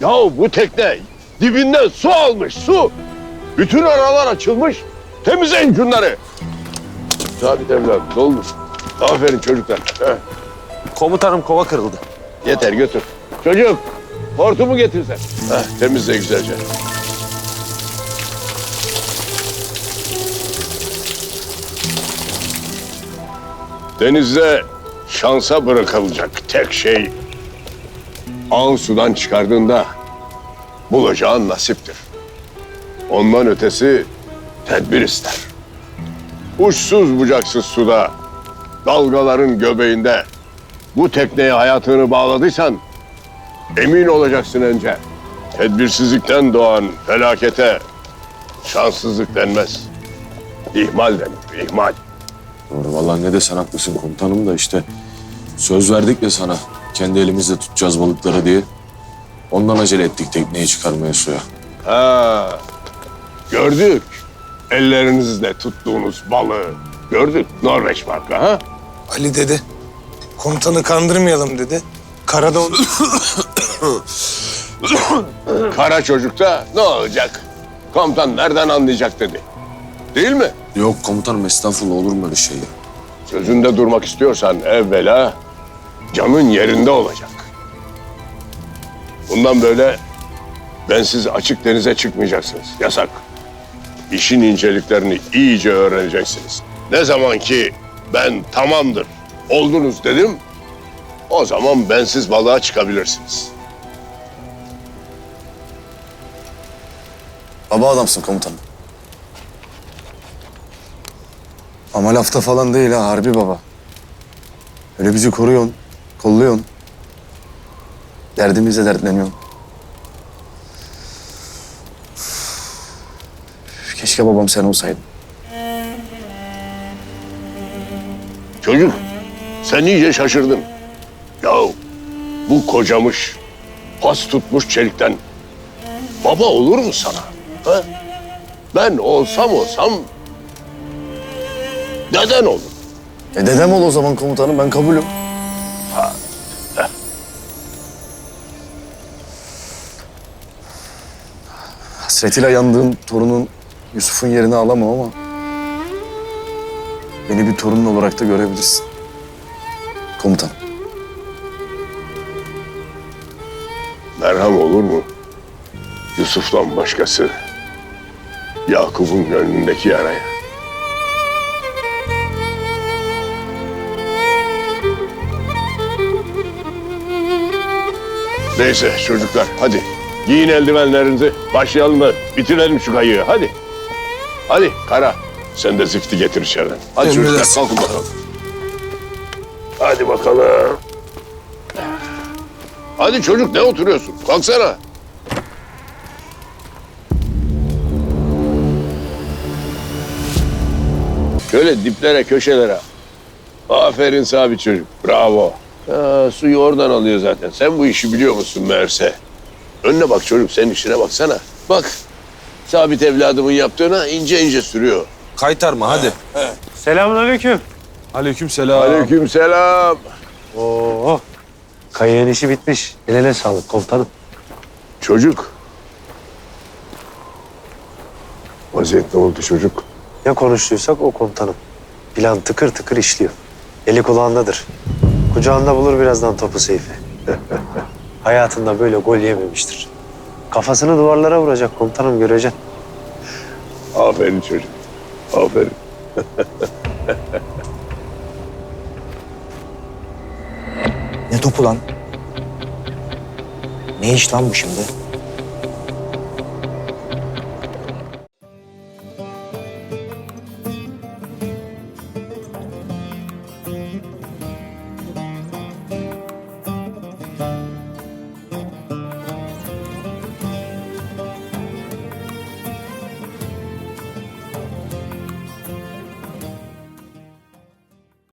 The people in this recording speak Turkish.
Ya bu tekne dibinden su almış su. Bütün aralar açılmış. Temizleyin şunları. Sabit evladım dolmuş. Aferin çocuklar. Heh, Komutanım kova kırıldı. yeter götür. Çocuk hortumu getir sen. Heh, temizle güzelce. Denizde şansa bırakılacak tek şey ağ sudan çıkardığında bulacağın nasiptir. Ondan ötesi tedbir ister. Uçsuz bucaksız suda, dalgaların göbeğinde bu tekneye hayatını bağladıysan emin olacaksın önce. Tedbirsizlikten doğan felakete şanssızlık denmez. İhmal denir, ihmal. Doğru vallahi ne desen haklısın komutanım da işte söz verdik ya sana kendi elimizle tutacağız balıkları diye. Ondan acele ettik tekneyi çıkarmaya suya. Ha, gördük. Ellerinizle tuttuğunuz balığı gördük. Norveç marka ha? Ali dedi. Komutanı kandırmayalım dedi. Karada onu... Kara çocukta ne olacak? Komutan nereden anlayacak dedi. Değil mi? Yok komutanım estağfurullah olur mu öyle şey ya? Sözünde durmak istiyorsan evvela canın yerinde olacak. Bundan böyle bensiz açık denize çıkmayacaksınız. Yasak. İşin inceliklerini iyice öğreneceksiniz. Ne zaman ki ben tamamdır, oldunuz dedim, o zaman bensiz balığa çıkabilirsiniz. Baba adamsın komutanım. Ama lafta falan değil ha harbi baba. Öyle bizi koruyorsun, kolluyorsun. Derdimizle dertleniyorsun. Keşke babam sen olsaydın. Çocuk, sen iyice şaşırdın. Ya bu kocamış, pas tutmuş çelikten baba olur mu sana? Ha? Ben olsam olsam neden olur? E dedem ol o zaman komutanım ben kabulüm. Hasretiyle yandığın torunun Yusuf'un yerini alamam ama... ...beni bir torunun olarak da görebilirsin. Komutan. Merham olur mu? Yusuf'tan başkası Yakup'un gönlündeki yaraya. Neyse çocuklar hadi giyin eldivenlerinizi başlayalım da bitirelim şu kayığı hadi. Hadi Kara sen de zifti getir içeriden. Hadi çocuklar kalkın bakalım. Hadi bakalım. Hadi çocuk ne oturuyorsun? Kalksana. Şöyle diplere, köşelere. Aferin sabit çocuk. Bravo. Ya, suyu oradan alıyor zaten. Sen bu işi biliyor musun meğerse? Önüne bak çocuk, sen işine baksana. Bak, sabit evladımın yaptığına ince ince sürüyor. Kaytarma hadi. Selamünaleyküm. Aleyküm selam. Aleyküm selam. Oo. Kayığın işi bitmiş. Eline sağlık komutanım. Çocuk. Vaziyet ne oldu çocuk? Ne konuştuysak o komutanım. Plan tıkır tıkır işliyor. Eli kulağındadır. Kucağında bulur birazdan topu Seyfi. Hayatında böyle gol yememiştir. Kafasını duvarlara vuracak komutanım göreceksin. Aferin çocuk. Aferin. Ne topu lan? Ne iş lan bu şimdi?